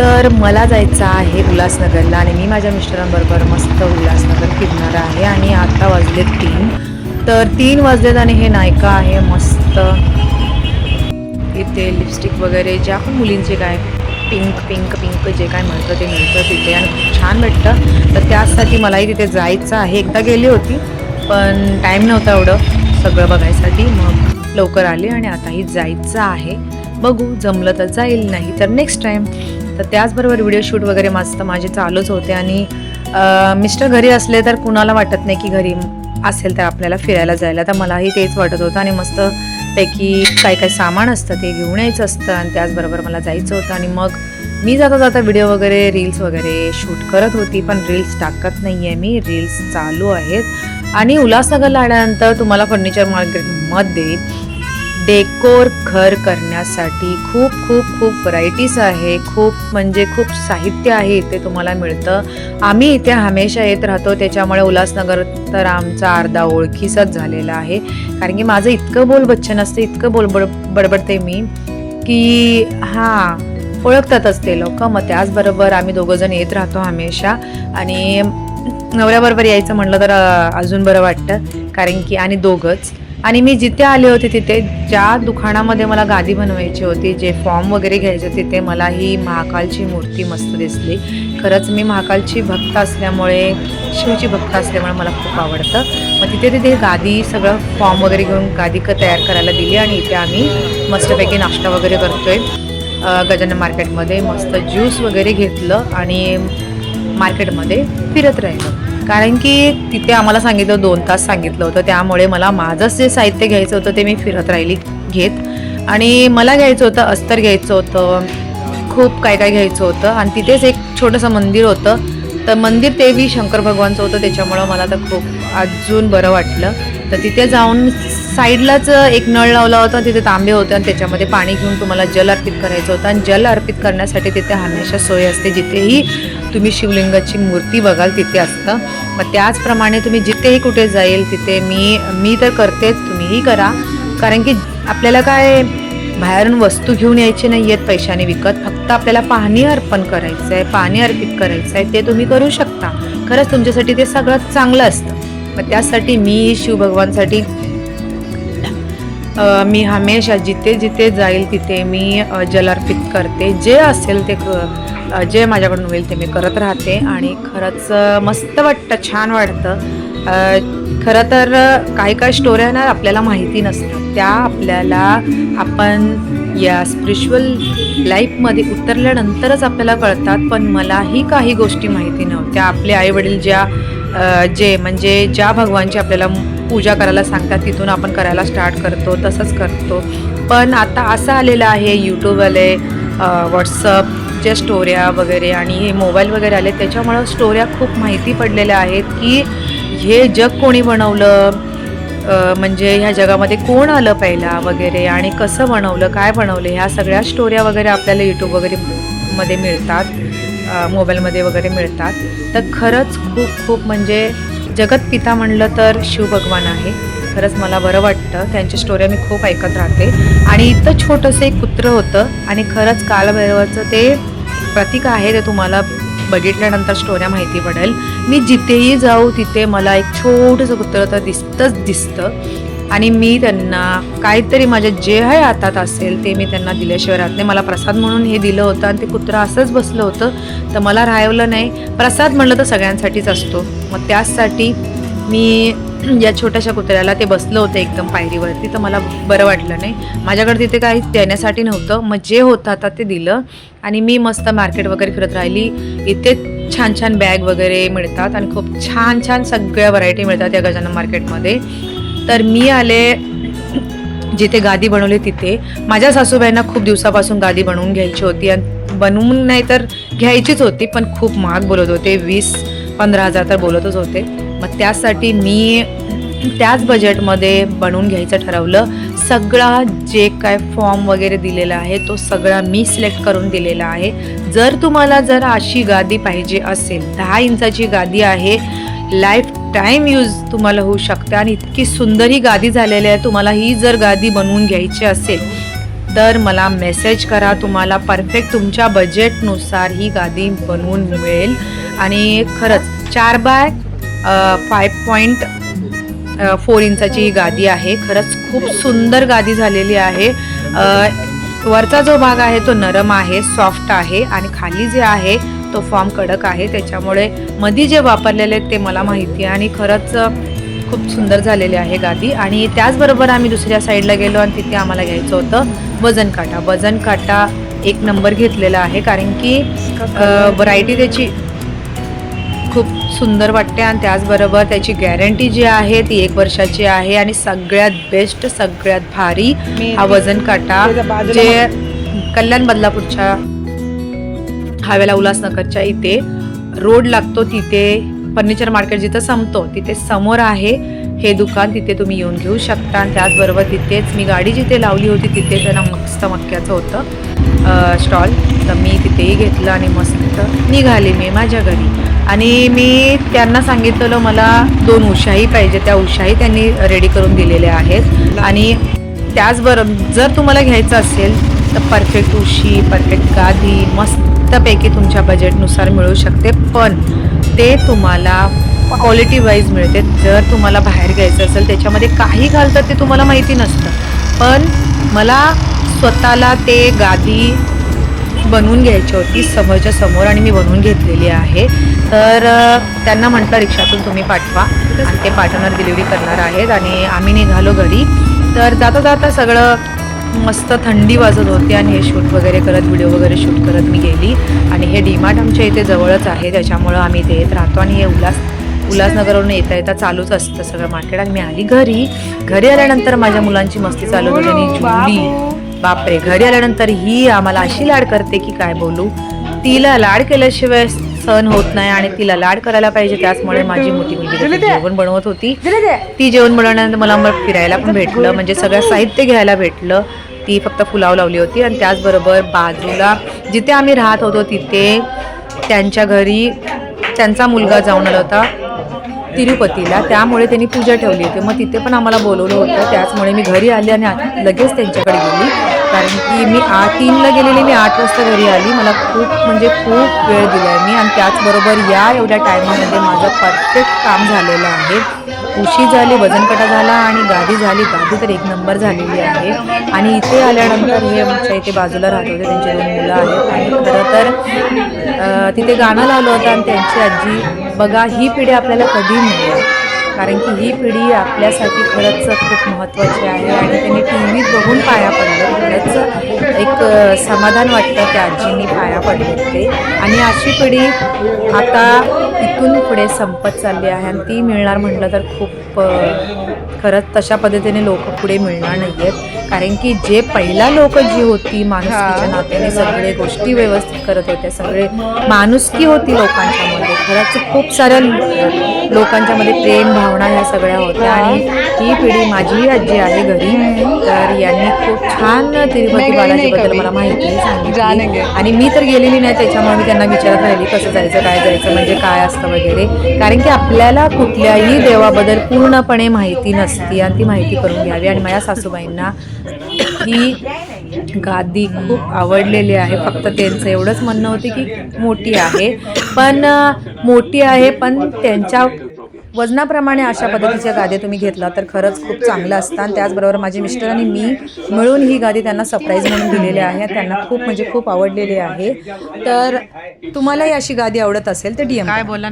तर मला जायचं आहे उल्हासनगरला आणि मी माझ्या मिस्टरांबरोबर मस्त उल्हासनगर फिरणार आहे आणि आता वाजले तीन. तर तीन वाजलेत आणि हे नायका आहे मस्त. इथे लिपस्टिक वगैरे ज्या पण मुलींचे काय पिंक पिंक पिंक जे काय म्हणतं ते मिळतं तिथे आणि खूप छान भेटतं. तर त्यासाठी मलाही तिथे जायचं आहे. एकदा गेली होती पण टाईम नव्हता एवढं सगळं बघायसाठी. मग लवकर आले आणि आताही जायचं आहे. बघू जमलं तर जाईल नाही तर नेक्स्ट टाईम तर त्याचबरोबर व्हिडिओ शूट वगैरे मस्त माझे चालूच होते आणि मिस्टर घरी असले तर कुणाला वाटत नाही की घरी असेल तर आपल्याला फिरायला जायला. तर मलाही तेच वाटत होतं आणि मस्त पैकी काय काय सामान असतं ते घेऊन यायचं असतं आणि त्याचबरोबर मला जायचं होतं आणि मग मी जाता जाता व्हिडिओ वगैरे रील्स वगैरे शूट करत होती पण रील्स टाकत नाही आहे मी. रील्स चालू आहेत. आणि उल्हासनगरला आल्यानंतर तुम्हाला फर्निचर मार्केटमध्ये डेकोर घर करण्यासाठी खूप खूप खूप व्हरायटीज आहे. खूप म्हणजे खूप साहित्य आहे इथे तुम्हाला मिळतं. आम्ही इथे हमेशा येत राहतो. त्याच्यामुळे उल्हासनगर तर आमचा अर्धा ओळखीचाच झालेला आहे. कारण की माझं इतकं बोल बच्चन असतं इतकं बोल बड बडबडते मी की हां ओळखतातच ते लोक. मग त्याचबरोबर आम्ही दोघंजण येत राहतो हमेशा. आणि नवऱ्याबरोबर यायचं म्हटलं तर अजून बरं वाटतं. कारण की आणि दोघंच. आणि मी जिथे आले होते तिथे ज्या दुकानामध्ये मला गादी बनवायची होती जे फॉर्म वगैरे घ्यायचे तिथे मला ही महाकालची मूर्ती मस्त दिसली. खरंच मी महाकालची भक्त असल्यामुळे शिवची भक्त असल्यामुळे मला खूप आवडतं. मग तिथे तिथे गादी सगळं फॉर्म वगैरे घेऊन गादी क तयार करायला दिली आणि इथे आम्ही मस्तपैकी नाश्ता वगैरे करतोय. गजानन मार्केटमध्ये मस्त ज्यूस वगैरे घेतलं आणि मार्केटमध्ये फिरत राहिलं. कारण की तिथे आम्हाला सांगितलं दोन तास सांगितलं होतं. त्यामुळे मला माझंच जे साहित्य घ्यायचं होतं ते मी फिरत राहिली घेत. आणि मला घ्यायचं होतं अस्तर घ्यायचं होतं खूप काय काय घ्यायचं होतं. आणि तिथेच एक छोटंसं मंदिर होतं. तर मंदिर तेही शंकर भगवानचं होतं त्याच्यामुळं मला तर खूप अजून बरं वाटलं. तर तिथे जाऊन साईडलाच एक नळ लावला होता तिथे तांबे होते आणि त्याच्यामध्ये पाणी घेऊन तुम्हाला जल अर्पित करायचं होतं. आणि जल अर्पित करण्यासाठी तिथे हमेशा सोय असते. जिथेही तुम्ही शिवलिंगाची मूर्ती बघाल तिथे असतं. मग त्याचप्रमाणे तुम्ही जिथेही कुठे जाईल तिथे मी मी तर करतेच तुम्हीही करा. कारण की आपल्याला काय बाहेरून वस्तू घेऊन यायची नाही आहेत पैशाने विकत. फक्त आपल्याला पाणी अर्पण करायचं आहे पाणी अर्पित करायचं आहे ते तुम्ही करू शकता. खरंच तुमच्यासाठी ते सगळं चांगलं असतं. मग त्यासाठी मी शिवभगवानसाठी मी हमेशा जिथे जिथे जाईल तिथे मी जलार्पित करते. जे असेल ते क- जे माझ्याकडून होईल ते मी करत राहते. आणि खरंच मस्त वाटतं छान वाटतं. खरं तर काही काही स्टोऱ्या ना आपल्याला माहिती नसतात. त्या आपल्याला आपण या स्पिरिच्युअल लाईफमध्ये उतरल्यानंतरच आपल्याला कळतात. पण मलाही काही गोष्टी माहिती नव्हत्या. आपले आईवडील ज्या जे म्हणजे ज्या भगवानची आपल्याला पूजा करायला सांगतात तिथून आपण करायला स्टार्ट करतो तसंच करतो. पण आता असं आलेलं आहे यूट्यूबवाले व्हॉट्सअप ज्या स्टोऱ्या वगैरे आणि हे मोबाईल वगैरे आले त्याच्यामुळं स्टोऱ्या खूप माहिती पडलेल्या आहेत की हे जग कोणी बनवलं? म्हणजे ह्या जगामध्ये कोण आलं पहिला वगैरे आणि कसं बनवलं काय बनवलं ह्या सगळ्या स्टोऱ्या वगैरे आपल्याला यूट्यूब वगैरे मध्ये मिळतात मोबाईलमध्ये वगैरे मिळतात. तर खरंच खूप खूप म्हणजे जगतपिता म्हणलं तर शिवभगवान आहे. खरंच मला बरं वाटतं. त्यांची स्टोऱ्या मी खूप ऐकत राहते. आणि इथं छोटंसं एक कुत्रं होतं आणि खरंच कालभैरवाचं ते प्रतीक आहे ते तुम्हाला बघितल्यानंतर स्टोऱ्या माहिती पडेल. मी जिथेही जाऊ तिथे मला एक छोटंसं कुत्रं तर दिसतंच दिसतं. आणि मी त्यांना काहीतरी माझ्या जे आहे हातात असेल ते मी त्यांना दिल्याशिवाय राहत नाही मला प्रसाद म्हणून हे दिलं होतं आणि ते कुत्रं असंच बसलं होतं. तर मला राहवलं नाही. प्रसाद म्हणलं तर सगळ्यांसाठीच असतो. मग त्याचसाठी मी या छोट्याशा कुत्र्याला ते बसलं होतं एकदम पायरीवरती. तर मला बरं वाटलं नाही. माझ्याकडे तिथे काही देण्यासाठी नव्हतं. मग जे होतं आता ते दिलं. आणि मी मस्त मार्केट वगैरे फिरत राहिली. इथे छान छान बॅग वगैरे मिळतात. आणि खूप छान छान सगळ्या व्हरायटी मिळतात या गजानन मार्केटमध्ये. तर मी आले जिथे गादी बनवली तिथे. माझ्या सासूबाईंना खूप दिवसापासून गादी बनवून घ्यायची होती आणि बनवून नाही तर घ्यायचीच होती पण खूप महाग बोलत होते. वीस पंधरा हजार तर बोलतच होते. मग त्यासाठी मी त्याच बजेटमध्ये बनवून घ्यायचं ठरवलं. सगळा जे काय फॉर्म वगैरे दिलेला आहे तो सगळा मी सिलेक्ट करून दिलेला आहे. जर तुम्हाला जर अशी गादी पाहिजे असेल दहा इंचाची गादी आहे लाईफ टाईम यूज तुम्हाला होऊ शकते. आणि इतकी सुंदर ही गादी झालेली आहे. तुम्हाला ही जर गादी बनवून घ्यायची असेल तर मला मेसेज करा. तुम्हाला परफेक्ट तुमच्या बजेटनुसार ही गादी बनवून मिळेल. आणि खरंच चार बाय फाय पॉईंट फोर इंचाची ही गादी आहे. खरंच खूप सुंदर गादी झालेली आहे. वरचा जो भाग आहे तो नरम आहे सॉफ्ट आहे. आणि खाली जे आहे तो फॉर्म कडक आहे त्याच्यामुळे मधी जे वापरलेले आहेत ते मला माहिती आहे. आणि खरंच खूप सुंदर झालेली आहे गादी. आणि त्याचबरोबर आम्ही दुसऱ्या साईडला गेलो आणि तिथे आम्हाला घ्यायचं होतं वजन काटा वजन काटा एक नंबर घेतलेला आहे कारण की व्हरायटी त्याची खूप सुंदर वाटते आणि त्याचबरोबर त्याची गॅरंटी जी आहे ती एक वर्षाची आहे आणि सगळ्यात बेस्ट सगळ्यात भारी हा वजन काटा जे कल्याण बदलापूरच्या हायवेला उल्हासनगरच्या इथे. रोड लागतो तिथे फर्निचर मार्केट जिथं संपतो तिथे समोर आहे हे दुकान. तिथे तुम्ही येऊन घेऊ शकता. आणि त्याचबरोबर तिथेच मी गाडी जिथे लावली होती तिथे त्यांना मस्त मक्याचं होतं स्टॉल तर मी तिथेही घेतलं आणि मस्त निघाले मी माझ्या घरी. आणि मी त्यांना सांगितलेलं मला दोन उशाही पाहिजे. त्या उशाही त्यांनी रेडी करून दिलेल्या आहेत. आणि त्याचबरोबर जर तुम्हाला घ्यायचं असेल तर परफेक्ट उशी परफेक्ट गादी मस्त मस्तपैकी तुमच्या बजेटनुसार मिळू शकते पण ते तुम्हाला क्वालिटी वाईज मिळते. जर तुम्हाला बाहेर घ्यायचं असेल त्याच्यामध्ये काही घालतात ते तुम्हाला माहिती नसतं. पण मला स्वतःला ते गादी बनवून घ्यायची होती समोरच्या समोर आणि मी बनवून घेतलेली आहे. तर त्यांना म्हटलं रिक्षातून तुम्ही पाठवा. आणि ते पाठवणार डिलिव्हरी करणार आहेत आणि आम्ही निघालो घरी. तर जाता जाता सगळं मस्त थंडी वाजत होती आणि हे शूट वगैरे करत व्हिडिओ वगैरे शूट करत मी गेली. आणि हे डीमार्ट आमच्या इथे जवळच आहे त्याच्यामुळं आम्ही इथे येत राहतो आणि हे उल्हास उल्हासनगरवरून येता येता चालूच असतं सगळं मार्केट. आणि मी आली घरी. घरी आल्यानंतर माझ्या मुलांची मस्ती चालू होती आणि जुली बापरे घरी आल्यानंतर ही आम्हाला अशी लाड करते की काय बोलू? तिला लाड केल्याशिवाय सण होत नाही आणि तिला लाड करायला पाहिजे त्याचमुळे माझी मोठी मुलगी जेवण बनवत होती. ती जेवण बनवल्यानंतर मला मग फिरायला पण भेटलं. म्हणजे सगळं साहित्य घ्यायला भेटलं. ती फक्त फुलाव लावली होती आणि त्याचबरोबर बाजूला जिथे आम्ही राहत होतो तिथे त्यांच्या घरी त्यांचा मुलगा जाऊन आला होता तिरुपतीला. त्यामुळे त्यांनी पूजा ठेवली होती. मग तिथे पण आम्हाला बोलवलं होतं. त्याचमुळे मी घरी आली आणि लगेच त्यांच्याकडे गेली. कारण की मी आ तीनला गेलेली मी आठ वाजता घरी आली. मला खूप म्हणजे खूप वेळ दिला आहे मी. आणि त्याचबरोबर या एवढ्या टायमामध्ये माझं परफेक्ट काम झालेलं आहे. उशी झाली वजनकटा झाला आणि गादी झाली. गादी तर एक नंबर झालेली आहे. आणि इथे आल्यानंतर हे आमच्या इथे बाजूला राहत होते. त्यांची दोन मुलं आहेत. आणि खरं तर तिथे गाणं लावलं होतं आणि त्यांची आजी बघा ही पिढी आपल्याला कधी मिळेल? कारण की ही पिढी आपल्यासाठी खरंच खूप महत्त्वाची आहे. आणि त्यांनी टी व्हीत बघून पाया पडलं. एक समाधान वाटतं त्या आजींनी पाया पडले ते आणि अशी पिढी आता इथून पुढे संपत चालली आहे आणि ती मिळणार म्हटलं तर खूप खरंच तशा पद्धतीने लोक पुढे मिळणार नाही आहेत कारण की जे पहिला लोक जी होती माणुसकीच्या नात्याने सगळे गोष्टी व्यवस्थित करत होते सगळे माणुसकी होती लोकांच्या मध्ये खरंच खूप साऱ्या लोकांच्या मध्ये प्रेम भावना ह्या सगळ्या होत्या. आणि ही पिढी माझी आजी आहे घरी. तर यांनी खूप छान तिरुपती बालाजीबद्दल मला माहिती सांगितली. आणि मी तर गेलेली नाही त्याच्यामुळे मी त्यांना विचारत राहिली कसं जायचं काय जायचं म्हणजे काय असतं वगैरे. कारण की आपल्याला कुठल्याही देवाबद्दल पूर्णपणे माहिती नसती आणि ती माहिती करून घ्यावी. आणि माझ्या सासूबाईंना ही गादी खूप आवडलेली आहे. फक्त त्यांचं एवढंच म्हणणं होते की मोठी आहे. पण मोठी आहे पण त्यांच्या वजनाप्रमाणे अशा पद्धतीच्या गादी तुम्ही घेतला तर खरंच खूप चांगलं असतं. आणि त्याचबरोबर माझे मिस्टर आणि मी मिळून ही गादी त्यांना सरप्राईज म्हणून दिलेली आहे. त्यांना खूप म्हणजे खूप आवडलेली आहे. तर तुम्हालाही अशी गादी आवडत असेल तर डी एम काय बोला